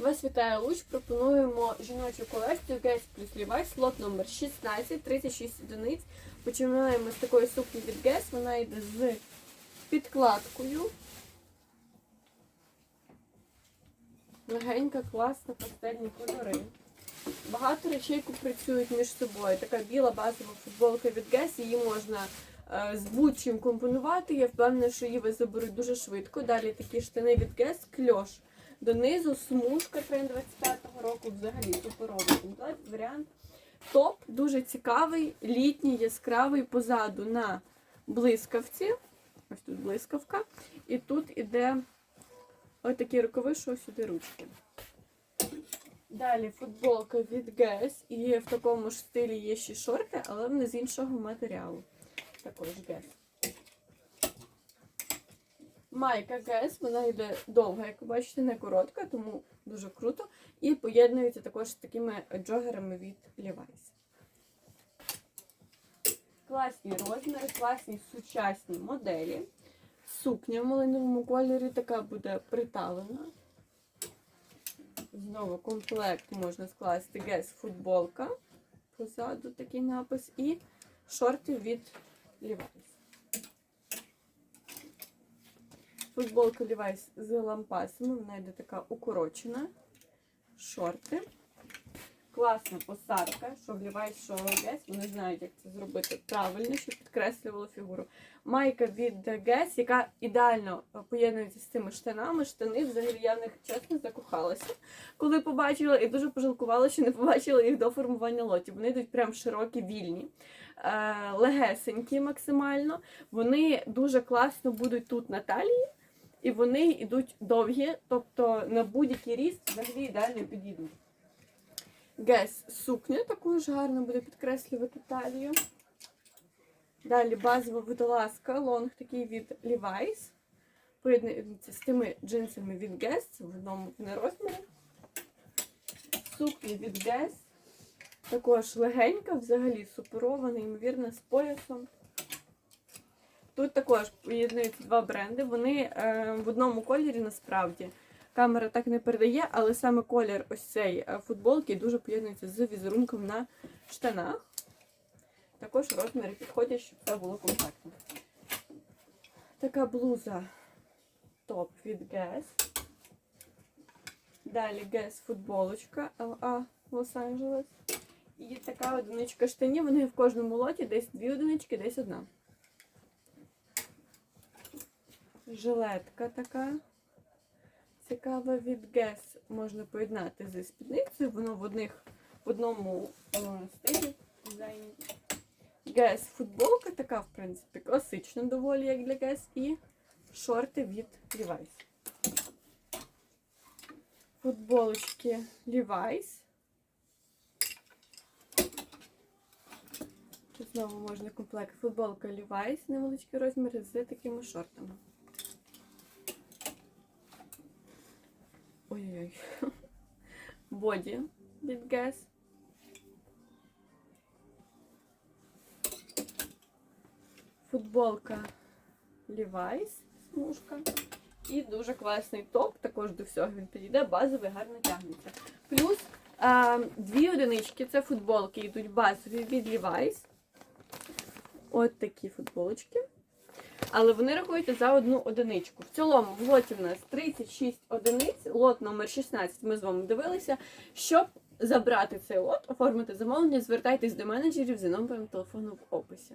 Вас вітає Луч. Пропонуємо жіночу колекцію Guess плюс Levi's, лот номер 16, 36 одиниць. Починаємо з такої сукні від Guess. Вона йде з підкладкою. Легенька, класна, пастельні кольори. Багато речей працюють між собою. Така біла базова футболка від Guess, її можна е, з будь-чим компонувати. Я впевнена, що її ви заберуть дуже швидко. Далі такі штани від Guess, кльош. Донизу смужка тренд 25-го року, взагалі суперовий варіант. Топ дуже цікавий, літній, яскравий позаду на блискавці. Ось тут блискавка. І тут іде ось такі рукави, що сюди ручки. Далі футболка від Guess. І в такому ж стилі є ще шорти, але вони з іншого матеріалу. Також Guess. Майка Guess, вона йде довга, як ви бачите, не коротка, тому дуже круто. І поєднується також з такими джогерами від Levi's. Класні розміри, класні сучасні моделі. Сукня в малиновому кольорі така буде приталена. Знову комплект можна скласти Guess футболка. Позаду такий напис. І шорти від Levi's. Футболка Levi's з лампасами, вона йде така укорочена. Шорти. Класна посадка, що в Levi's, що Guess. Вони знають, як це зробити правильно, щоб підкреслювало фігуру. Майка від Guess, яка ідеально поєднується з цими штанами. Штани, взагалі, я в них чесно закохалася, коли побачила, і дуже пожалкувала, що не побачила їх до формування лотів. Вони йдуть прям широкі, вільні, е, легесенькі максимально. Вони дуже класно будуть тут на талії. І вони йдуть довгі, тобто на будь-який ріст взагалі ідеально підійдуть. Гес сукня також гарно буде підкреслювати талію. Далі базова водолазка, лонг такий від Levi's. Поєднується з тими джинсами від Guess, в одному вони розмірі. Сукня від Guess. Також легенька, взагалі суперова, неймовірна, з поясом. Тут також поєднуються два бренди. Вони е, в одному кольорі насправді. Камера так не передає, але саме колір ось цей е, футболки дуже поєднується з візерунком на штанах. Також розміри підходять, щоб це було компактно. Така блуза топ від Guess. Далі Guess футболочка LA Лос-Анджелес. І така одиничка штанів. Вони в кожному лоті десь дві одинички, десь одна. Жилетка така. Цікава від Guess можна поєднати зі спідницею. Воно в одних в одному е, стилі дизайні. Guess футболка така, в принципі, класична доволі, як для Guess. І шорти від Levi's. Футболочки Levi's. Знову можна комплект. Футболка Levi's, невеличкий розмір з такими шортами. Ой-ой-ой. Боді від Guess. Футболка Levi's, смужка. І дуже класний топ, також до всього він підійде, базовий, гарно тягнеться. Плюс а, дві одинички, це футболки, йдуть базові від Levi's. От такі футболочки. Але вони рахуються за одну одиничку. В цілому в лоті в нас 36 одиниць, лот номер 16 ми з вами дивилися. Щоб забрати цей лот, оформити замовлення, звертайтесь до менеджерів за номером телефону в описі.